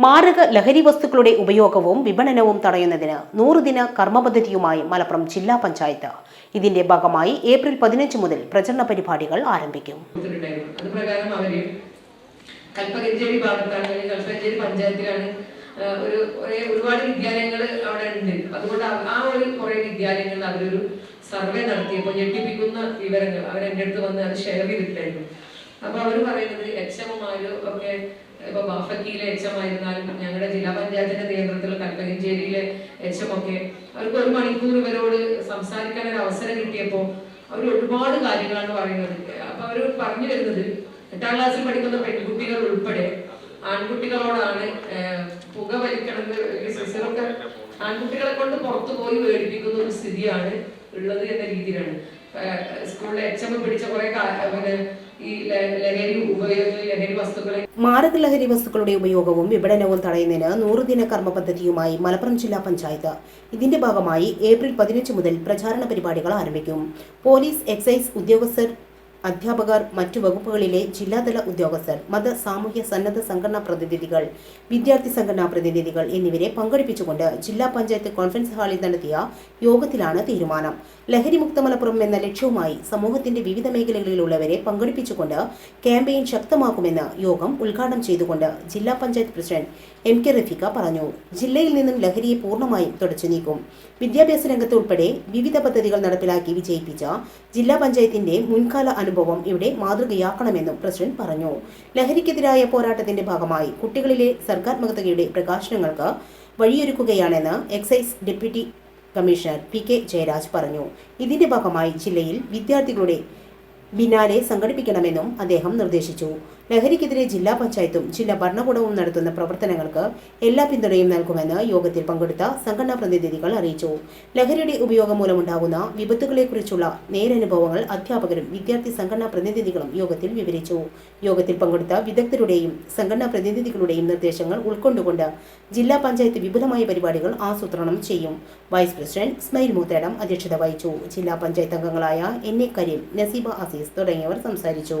മാരക ലഹരി വസ്തുക്കളുടെ ഉപയോഗവും വിപണനവും തടയുന്നതിന് നൂറുദിന കർമ്മപദ്ധതിയുമായി മലപ്പുറം ജില്ലാ പഞ്ചായത്ത്. ഇതിന്റെ ഭാഗമായി ഏപ്രിൽ പതിനഞ്ച് മുതൽ പ്രചരണ പരിപാടികൾ ആരംഭിക്കും. കൽപ്പകഞ്ചേരി ഭാഗത്താണ് പഞ്ചായത്തിലാണ് ഒരു ഒരേ ഒരുപാട് വിദ്യാലയങ്ങൾ അവിടെ ഉണ്ട്. അതുകൊണ്ട് ആ- ഒരു കുറെ വിദ്യാലയങ്ങളിൽ അവരൊരു സർവേ നടത്തിയപ്പോൾ ഞെട്ടിപ്പിക്കുന്ന വിവരങ്ങൾ എന്റെ അടുത്ത് വന്ന് അത് ഷെയർ ചെയ്തിട്ടായിരുന്നു അപ്പൊ അവർ പറയുന്നത് എച്ച് എമ്മാരും ഒക്കെ ഇപ്പൊ ബാഫക്കിയിലെ എച്ച് എം ആയിരുന്നാലും ഞങ്ങളുടെ ജില്ലാ പഞ്ചായത്തിന്റെ നേതൃത്വത്തിൽ കൽപ്പകഞ്ചേരിയിലെ എച്ച് എം ഒക്കെ അവർക്ക് ഒരു മണിക്കൂർ ഇവരോട് സംസാരിക്കാൻ ഒരു അവസരം കിട്ടിയപ്പോൾ അവർ ഒരുപാട് കാര്യങ്ങളാണ് പറയുന്നത്. അപ്പൊ അവർ പറഞ്ഞു വരുന്നത് എട്ടാം ക്ലാസ്സിൽ പഠിക്കുന്ന പെൺകുട്ടികൾ ഉൾപ്പെടെ ആൺകുട്ടികളോടാണ് പുക വലിക്കണമെന്ന് സിസ്റ്ററൊക്കെ ആൺകുട്ടികളെ കൊണ്ട് പുറത്തു പോയി മേടിപ്പിക്കുന്ന ഒരു സ്ഥിതിയാണ് ഉള്ളത് എന്ന രീതിയിലാണ്. സ്കൂളിലെ എച്ച് എം പിടിച്ച കുറെ പിന്നെ ഈ ല- ലഹരി ഉപയോഗ ലഹരി വസ്തുക്കളെ മാരക ലഹരി വസ്തുക്കളുടെ ഉപയോഗവും വിപണനവും തടയുന്നതിന് നൂറുദിന കർമ്മ പദ്ധതിയുമായി മലപ്പുറം ജില്ലാ പഞ്ചായത്ത്. ഇതിന്റെ ഭാഗമായി ഏപ്രിൽ പതിനഞ്ച് മുതൽ പ്രചാരണ പരിപാടികൾ ആരംഭിക്കും. പോലീസ് എക്സൈസ് ഉദ്യോഗസ്ഥർ അധ്യാപകർ മറ്റു വകുപ്പുകളിലെ ജില്ലാതല ഉദ്യോഗസ്ഥർ മത സാമൂഹ്യ സന്നദ്ധ സംഘടനാ പ്രതിനിധികൾ വിദ്യാർത്ഥി സംഘടനാ പ്രതിനിധികൾ എന്നിവരെ പങ്കെടുപ്പിച്ചുകൊണ്ട് ജില്ലാ പഞ്ചായത്ത് കോൺഫറൻസ് ഹാളിൽ നടത്തിയ യോഗത്തിലാണ് തീരുമാനം. ലഹരിമുക്ത മലപ്പുറം എന്ന ലക്ഷ്യവുമായി സമൂഹത്തിന്റെ വിവിധ മേഖലകളിലുള്ളവരെ പങ്കെടുപ്പിച്ചുകൊണ്ട് ക്യാമ്പയിൻ ശക്തമാക്കുമെന്ന് യോഗം ഉദ്ഘാടനം ചെയ്തുകൊണ്ട് ജില്ലാ panchayat president M K Rafeeqa പറഞ്ഞു. ജില്ലയിൽ നിന്നും ലഹരിയെ പൂർണമായും തുടച്ചു നീക്കും. വിദ്യാഭ്യാസ രംഗത്ത് ഉൾപ്പെടെ വിവിധ പദ്ധതികൾ നടപ്പിലാക്കി വിജയിപ്പിച്ച ജില്ലാ പഞ്ചായത്തിന്റെ മുൻകാല അനുഭവം ഇവിടെ മാതൃകയാക്കണമെന്നും പ്രസിഡന്റ് പറഞ്ഞു. ലഹരിക്കെതിരായ പോരാട്ടത്തിന്റെ ഭാഗമായി കുട്ടികളിലെ സർഗാത്മകതയുടെ പ്രകാശനങ്ങൾക്ക് വഴിയൊരുക്കുകയാണെന്ന് excise deputy commissioner P K Jayaraj പറഞ്ഞു. ഇതിന്റെ ഭാഗമായി ജില്ലയിൽ വിദ്യാർത്ഥികളുടെ ബിനാലെ സംഘടിപ്പിക്കണമെന്നും അദ്ദേഹം നിർദ്ദേശിച്ചു. ലഹരിക്കെതിരെ ജില്ലാ പഞ്ചായത്തും ജില്ലാ ഭരണകൂടവും നടത്തുന്ന പ്രവർത്തനങ്ങൾക്ക് എല്ലാ പിന്തുണയും നൽകുമെന്ന് യോഗത്തിൽ പങ്കെടുത്ത സംഘടനാ പ്രതിനിധികൾ അറിയിച്ചു. ലഹരിയുടെ ഉപയോഗം മൂലമുണ്ടാകുന്ന വിപത്തുകളെക്കുറിച്ചുള്ള നേരനുഭവങ്ങൾ അധ്യാപകരും വിദ്യാർത്ഥി സംഘടനാ പ്രതിനിധികളും യോഗത്തിൽ വിവരിച്ചു. യോഗത്തിൽ പങ്കെടുത്ത വിദഗ്ധരുടെയും സംഘടനാ പ്രതിനിധികളുടെയും നിർദ്ദേശങ്ങൾ ഉൾക്കൊണ്ടുകൊണ്ട് ജില്ലാ പഞ്ചായത്ത് വിപുലമായ പരിപാടികൾ ആസൂത്രണം ചെയ്യും. വൈസ് പ്രസിഡന്റ് സ്മൈൽ മൂത്തേടം അധ്യക്ഷത വഹിച്ചു. ജില്ലാ പഞ്ചായത്ത് അംഗങ്ങളായ എൻ എ കരീം നസീബ അസീസ് തുടങ്ങിയവർ സംസാരിച്ചു.